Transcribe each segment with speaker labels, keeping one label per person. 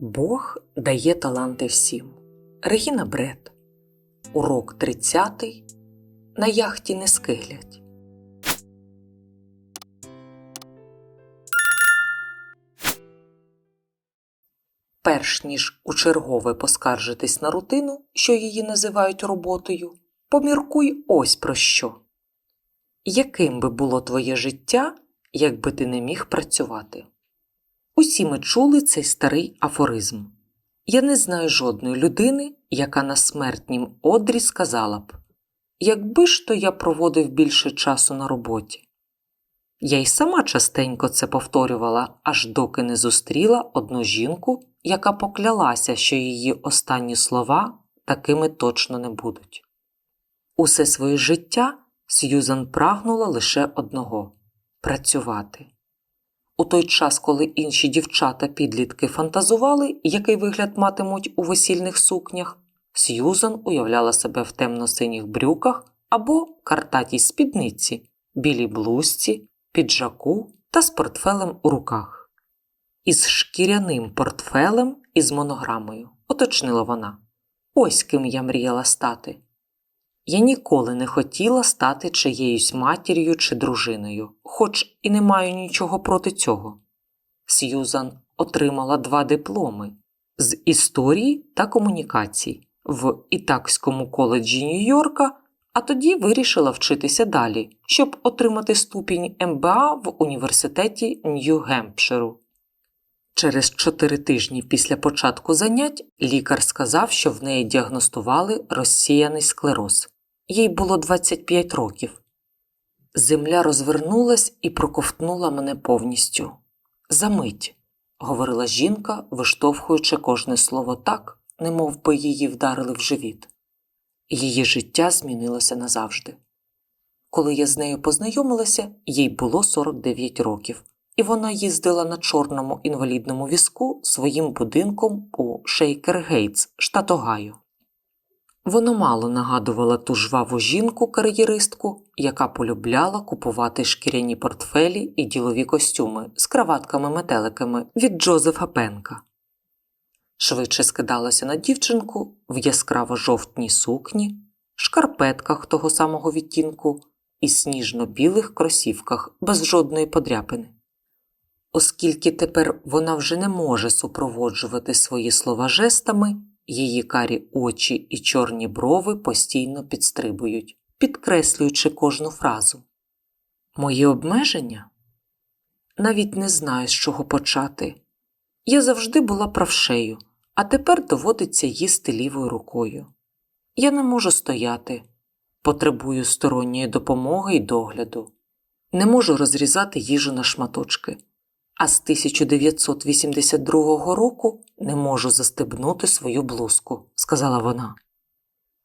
Speaker 1: Бог дає таланти всім. Регіна Бред. Урок 30. На яхті не скиглять. Перш ніж у чергове поскаржитись на рутину, що її називають роботою, поміркуй ось про що. Яким би було твоє життя, якби ти не міг працювати? Усі ми чули цей старий афоризм. Я не знаю жодної людини, яка на смертнім одрі сказала б якби ж то я проводив більше часу на роботі. Я й сама частенько це повторювала, аж доки не зустріла одну жінку, яка поклялася, що її останні слова такими точно не будуть. Усе своє життя Сьюзан прагнула лише одного працювати. У той час, коли інші дівчата підлітки фантазували, який вигляд матимуть у весільних сукнях, Сьюзан уявляла себе в темно-синіх брюках або картатій спідниці, білій блузці, піджаку та з портфелем у руках. Із шкіряним портфелем із монограмою, уточнила вона. Ось ким я мріяла стати. Я ніколи не хотіла стати чиєюсь матір'ю чи дружиною, хоч і не маю нічого проти цього. Сьюзан отримала два дипломи з історії та комунікацій в Ітакському коледжі Нью-Йорка, а тоді вирішила вчитися далі, щоб отримати ступінь МБА в університеті Нью-Гемпширу. Через чотири тижні після початку занять лікар сказав, що в неї діагностували розсіяний склероз. Їй було 25 років. Земля розвернулась і проковтнула мене повністю. Замить, говорила жінка, виштовхуючи кожне слово так, немов би її вдарили в живіт. Її життя змінилося назавжди. Коли я з нею познайомилася, їй було 49 років, і вона їздила на чорному інвалідному візку своїм будинком у Шейкер-Гейтс, штат Огайо. Вона мало нагадувала ту жваву жінку-кар'єристку, яка полюбляла купувати шкіряні портфелі і ділові костюми з краватками-метеликами від Джозефа Пенка. Швидше скидалася на дівчинку в яскраво жовтній сукні, шкарпетках того самого відтінку і сніжно-білих кросівках без жодної подряпини. Оскільки тепер вона вже не може супроводжувати свої слова жестами, її карі очі і чорні брови постійно підстрибують, підкреслюючи кожну фразу. Мої обмеження? Навіть не знаю, з чого почати. Я завжди була правшею, а тепер доводиться їсти лівою рукою. Я не можу стояти, потребую сторонньої допомоги і догляду, не можу розрізати їжу на шматочки а з 1982 року не можу застебнути свою блузку, сказала вона.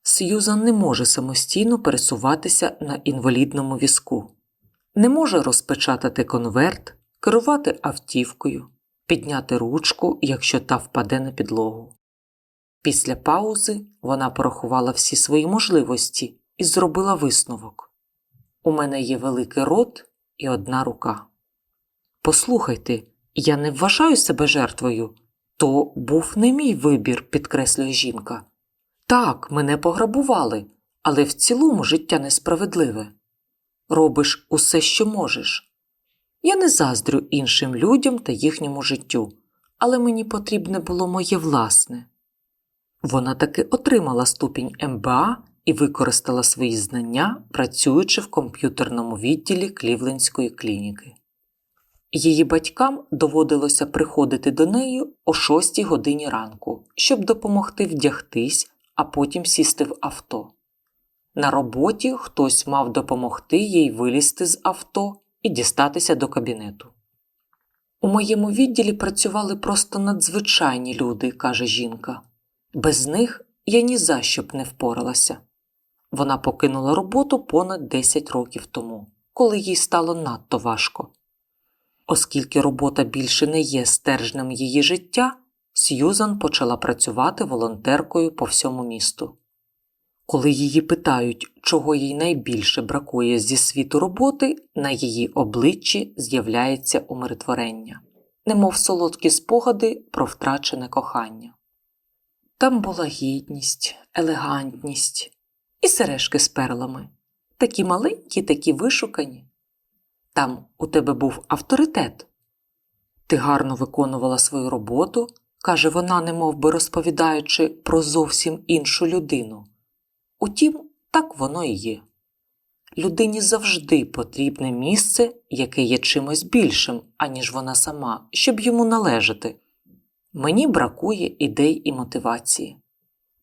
Speaker 1: Сьюзан не може самостійно пересуватися на інвалідному візку, не може розпечатати конверт, керувати автівкою, підняти ручку, якщо та впаде на підлогу. Після паузи вона порахувала всі свої можливості і зробила висновок У мене є великий рот і одна рука. Послухайте, я не вважаю себе жертвою. То був не мій вибір, підкреслює жінка. Так, мене пограбували, але в цілому життя несправедливе. Робиш усе, що можеш. Я не заздрю іншим людям та їхньому життю, але мені потрібне було моє власне. Вона таки отримала ступінь МБА і використала свої знання, працюючи в комп'ютерному відділі Клівлендської клініки. Її батькам доводилося приходити до неї о 6 годині ранку, щоб допомогти вдягтись, а потім сісти в авто. На роботі хтось мав допомогти їй вилізти з авто і дістатися до кабінету. У моєму відділі працювали просто надзвичайні люди, каже жінка. Без них я ні за що б не впоралася. Вона покинула роботу понад 10 років тому, коли їй стало надто важко. Оскільки робота більше не є стержнем її життя, Сьюзан почала працювати волонтеркою по всьому місту. Коли її питають, чого їй найбільше бракує зі світу роботи, на її обличчі з'являється умиротворення. немов солодкі спогади про втрачене кохання. Там була гідність, елегантність і сережки з перлами, такі маленькі, такі вишукані. Там у тебе був авторитет. Ти гарно виконувала свою роботу, каже вона, немов би розповідаючи про зовсім іншу людину. Утім, так воно і є. Людині завжди потрібне місце, яке є чимось більшим, аніж вона сама, щоб йому належати. Мені бракує ідей і мотивації,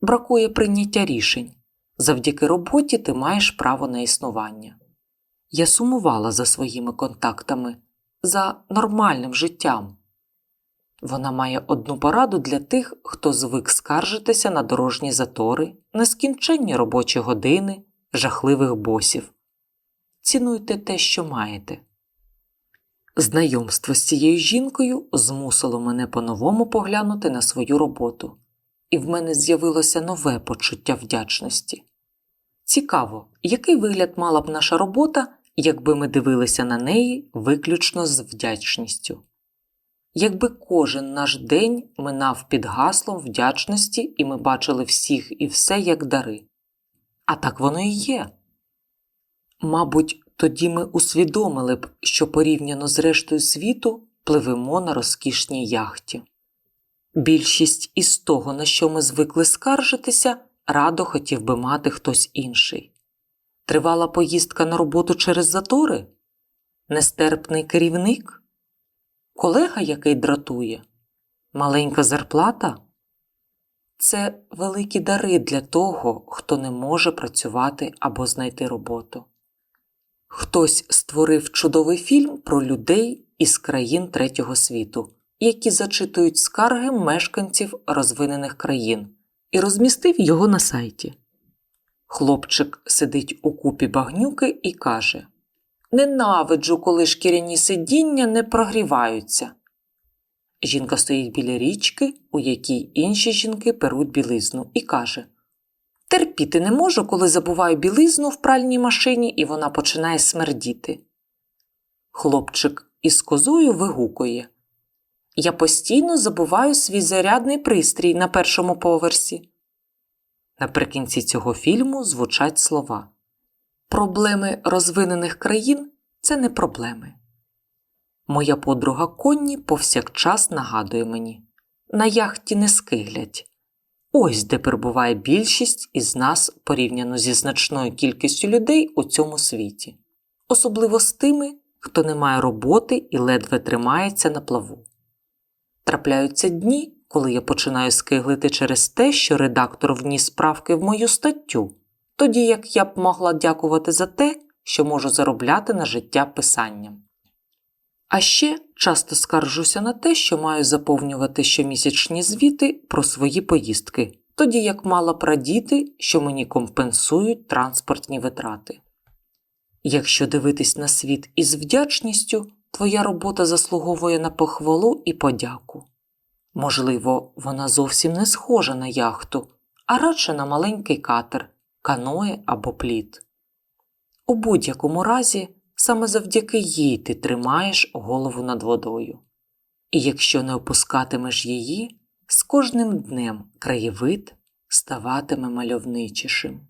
Speaker 1: бракує прийняття рішень. Завдяки роботі ти маєш право на існування. Я сумувала за своїми контактами, за нормальним життям. Вона має одну пораду для тих, хто звик скаржитися на дорожні затори, нескінченні робочі години, жахливих босів. Цінуйте те, що маєте. Знайомство з цією жінкою змусило мене по-новому поглянути на свою роботу, і в мене з'явилося нове почуття вдячності. Цікаво, який вигляд мала б наша робота, якби ми дивилися на неї виключно з вдячністю. Якби кожен наш день минав під гаслом вдячності і ми бачили всіх і все як дари. А так воно і є. Мабуть, тоді ми усвідомили б, що порівняно з рештою світу пливемо на розкішній яхті. Більшість із того, на що ми звикли скаржитися, радо хотів би мати хтось інший. Тривала поїздка на роботу через затори? Нестерпний керівник? Колега, який дратує? Маленька зарплата? Це великі дари для того, хто не може працювати або знайти роботу. Хтось створив чудовий фільм про людей із країн третього світу, які зачитують скарги мешканців розвинених країн, і розмістив його на сайті. Хлопчик сидить у купі багнюки і каже Ненавиджу, коли шкіряні сидіння не прогріваються. Жінка стоїть біля річки, у якій інші жінки перуть білизну, і каже Терпіти не можу, коли забуваю білизну в пральній машині, і вона починає смердіти. Хлопчик із козою вигукує Я постійно забуваю свій зарядний пристрій на першому поверсі. Наприкінці цього фільму звучать слова Проблеми розвинених країн це не проблеми. Моя подруга Конні повсякчас нагадує мені на яхті не скиглять. Ось де перебуває більшість із нас порівняно зі значною кількістю людей у цьому світі, особливо з тими, хто не має роботи і ледве тримається на плаву. Трапляються дні, коли я починаю скиглити через те, що редактор вніс справки в мою статтю, тоді як я б могла дякувати за те, що можу заробляти на життя писанням. А ще часто скаржуся на те, що маю заповнювати щомісячні звіти про свої поїздки, тоді як мала б радіти, що мені компенсують транспортні витрати. Якщо дивитись на світ із вдячністю, твоя робота заслуговує на похвалу і подяку. Можливо, вона зовсім не схожа на яхту, а радше на маленький катер, каное або плід. У будь-якому разі саме завдяки їй ти тримаєш голову над водою. І якщо не опускатимеш її, з кожним днем краєвид ставатиме мальовничішим.